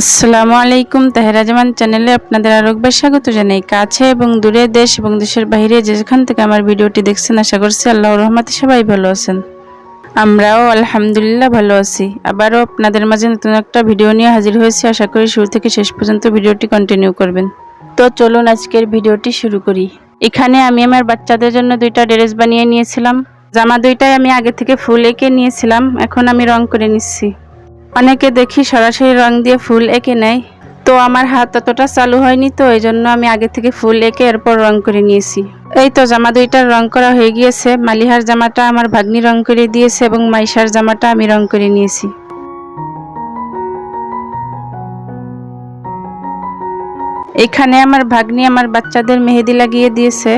আসসালামু আলাইকুম, তাহেরা জামান চ্যানেলে আপনাদের আরেকবার স্বাগত জানাই। কাছে এবং দূরে দেশ এবং দেশের বাইরে যেখান থেকে আমার ভিডিওটি দেখছেন, আশা করছি আল্লাহ রহমতে সবাই ভালো আছেন। আমরাও আলহামদুলিল্লাহ ভালো আছি। আবারও আপনাদের মাঝে নতুন একটা ভিডিও নিয়ে হাজির হয়েছি। আশা করি শুরু থেকে শেষ পর্যন্ত ভিডিওটি কন্টিনিউ করবেন। তো চলুন আজকের ভিডিওটি শুরু করি। এখানে আমি আমার বাচ্চাদের জন্য দুইটা ড্রেস বানিয়ে নিয়েছিলাম। জামা দুইটাই আমি আগে থেকে ফুল এঁকে নিয়েছিলাম। এখন আমি রং করে নিচ্ছি। অনেকে দেখি সরাসরি রং দিয়ে ফুল এঁকে নেয়। তো আমার হাত অতটা চালু হয়নি, তো এই জন্য আমি আগে থেকে ফুল এঁকে এরপর রং করে নিয়েছি। এই তো জামা দুইটার রং করা হয়ে গিয়েছে। মালিহার জামাটা আমার ভাগ্নি রং করে দিয়েছে এবং মাইশার জামাটা আমি রং করে নিয়েছি। এখানে আমার ভাগ্নি আমার বাচ্চাদের মেহেদি লাগিয়ে দিয়েছে।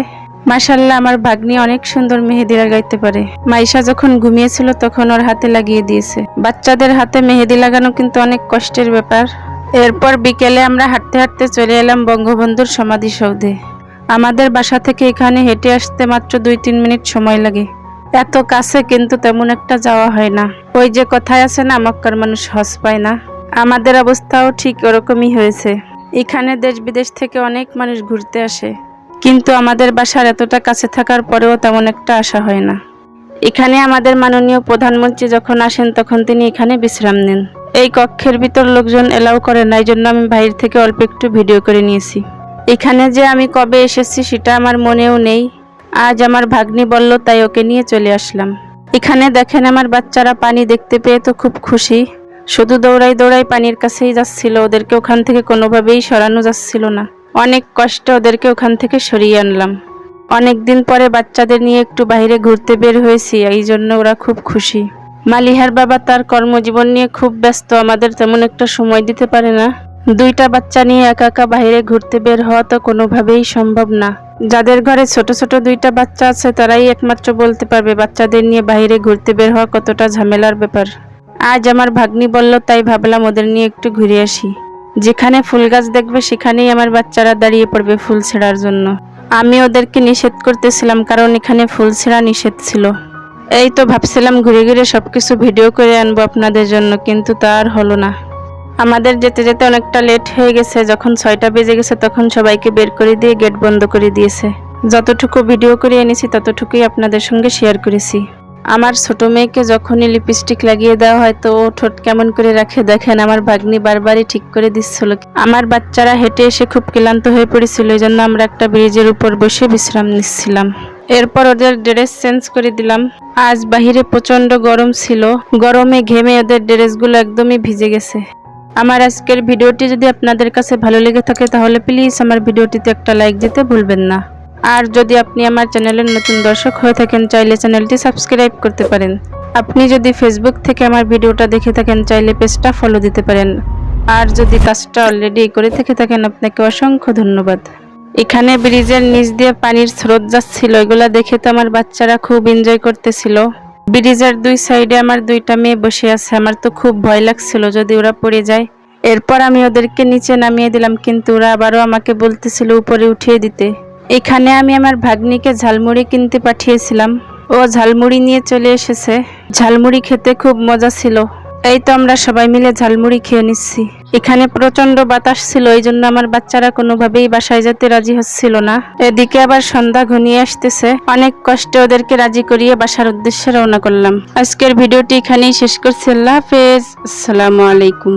মাশাল্লাহ, আমার ভাগ্নি অনেক সুন্দর মেহেদি লাগাইতে পারে। মাইশা যখন ঘুমিয়েছিল তখন ওর হাতে লাগিয়ে দিয়েছে। বাচ্চাদের হাতে মেহেদি লাগানো কিন্তু অনেক কষ্টের ব্যাপার। এরপর বিকেলে আমরা হাঁটতে হাঁটতে চলে এলাম বঙ্গবন্ধুর সমাধিসৌধে। আমাদের বাসা থেকে এখানে হেঁটে আসতে মাত্র দুই তিন মিনিট সময় লাগে। এত কাছে কিন্তু তেমন একটা যাওয়া হয় না। ওই যে কথায় আছে না, মক্কার মানুষ হজ পায় না। আমাদের অবস্থাও ঠিক ওরকমই হয়েছে। এখানে দেশ বিদেশ থেকে অনেক মানুষ ঘুরতে আসে। কিন্তু আমাদের বাসার এতটা কাছে থাকার পরেও তেমন একটা আশা হয় না। এখানে আমাদের মাননীয় প্রধানমন্ত্রী যখন আসেন, তখন তিনি এখানে বিশ্রাম নেন। এই কক্ষের ভিতর লোকজন এলাও করে না এই জন্য আমি বাইরে থেকে অল্প একটু ভিডিও করে নিয়েছি। এখানে যে আমি কবে এসেছি, সেটা আমার মনেও নেই। আজ আমার ভাগ্নি বলল, তাই ওকে নিয়ে চলে আসলাম। এখানে দেখেন আমার বাচ্চারা পানি দেখতে পেয়ে তো খুব খুশি। শুধু দৌড়াই দৌড়াই পানির কাছেই যাচ্ছিল, ওদেরকে ওখান থেকে কোনোভাবেই সরানো যাচ্ছিল না। অনেক কষ্টে ওদেরকে ওখান থেকে সরিয়ে আনলাম। অনেক দিন পরে বাচ্চাদের নিয়ে একটু বাইরে ঘুরতে বের হয়েছি, এই জন্য ওরা খুব খুশি। মালিহার বাবা তার কর্মজীবন নিয়ে খুব ব্যস্ত, আমাদের তেমন একটা সময় দিতে পারে না। দুইটা বাচ্চা নিয়ে একা একা বাইরে ঘুরতে বের হওয়া তো কোনোভাবেই সম্ভব না। যাদের ঘরে ছোট ছোট দুইটা বাচ্চা আছে, তারাই একমাত্র বলতে পারবে বাচ্চাদের নিয়ে বাইরে ঘুরতে বের হওয়া কতটা ঝামেলার ব্যাপার। আজ আমার ভাগ্নি বলল, তাই ভাবলাম ওদের নিয়ে একটু ঘুরে আসি। যেখানে ফুল গাছ দেখবে, সেখানেই আমার বাচ্চারা দাঁড়িয়ে পড়বে ফুল ছেঁড়ার জন্য। আমি ওদেরকে নিষেধ করতেছিলাম, কারণ এখানে ফুল ছেঁড়া নিষেধ ছিল। এই তো ভাবছিলাম ঘুরে ঘুরে সব কিছু ভিডিও করে আনব আপনাদের জন্য, কিন্তু তা আর হলো না। আমাদের যেতে যেতে অনেকটা লেট হয়ে গেছে, যখন ছয়টা বেজে গেছে তখন সবাইকে বের করে দিয়ে গেট বন্ধ করে দিয়েছে। যতটুকু ভিডিও করে এনেছি, ততটুকুই আপনাদের সঙ্গে শেয়ার করেছি। আমার ছোট মেয়েকে যখনই লিপস্টিক লাগিয়ে দেওয়া হয় তো ও ঠোঁট কেমন করে রাখে দেখেন, আমার ভাগ্নি বারবারই ঠিক করে দিচ্ছিল। আমার বাচ্চারা হেঁটে এসে খুব ক্লান্ত হয়ে পড়েছিল এই জন্য আমরা একটা ব্রিজের উপর বসে বিশ্রাম নিচ্ছিলাম। এরপর ওদের ড্রেস চেঞ্জ করে দিলাম। আজ বাহিরে প্রচণ্ড গরম ছিল, গরমে ঘেমে ওদের ড্রেসগুলো একদমই ভিজে গেছে। আমার আজকের ভিডিওটি যদি আপনাদের কাছে ভালো লেগে থাকে তাহলে প্লিজ আমার ভিডিওটিতে একটা লাইক দিতে ভুলবেন না। আর যদি আপনি আমার চ্যানেলের নতুন দর্শক হয়ে থাকেন, চাইলে চ্যানেলটি সাবস্ক্রাইব করতে পারেন। আপনি যদি ফেসবুক থেকে আমার ভিডিওটা দেখে থাকেন, চাইলে পেজটা ফলো দিতে পারেন। আর যদি কাজটা অলরেডি করে থেকে থাকেন, আপনাকে অসংখ্য ধন্যবাদ। এখানে ব্রিজের নিচ দিয়ে পানির স্রোত যাচ্ছিল, এগুলা দেখে তো আমার বাচ্চারা খুব এনজয় করতেছিল। ব্রিজের দুই সাইডে আমার দুইটা মেয়ে বসে আছে, আমার তো খুব ভয় লাগছিল যদি ওরা পড়ে যায়। এরপর আমি ওদেরকে নিচে নামিয়ে দিলাম, কিন্তু ওরা আবারও আমাকে বলতেছিল উপরে উঠিয়ে দিতে। এখানে আমি আমার ভাগ্নিকে ঝালমুড়ি কিনতে পাঠিয়েছিলাম। ও ঝালমুড়ি নিয়ে চলে এসেছে। ঝালমুড়ি খেতে খুব মজা ছিল। এই তো আমরা সবাই মিলে ঝালমুড়ি খেয়ে নিচ্ছি। এখানে প্রচণ্ড বাতাস ছিল, এই জন্য আমার বাচ্চারা কোনোভাবেই বাসায় যেতে রাজি হচ্ছিল না। এদিকে আবার সন্ধ্যা ঘনিয়ে আসতেছে। অনেক কষ্টে ওদেরকে রাজি করিয়ে বাসার উদ্দেশ্যে রওনা করলাম। আজকের ভিডিওটি এখানেই শেষ করছি। আল্লাহ হাফেজ। আসসালামু আলাইকুম।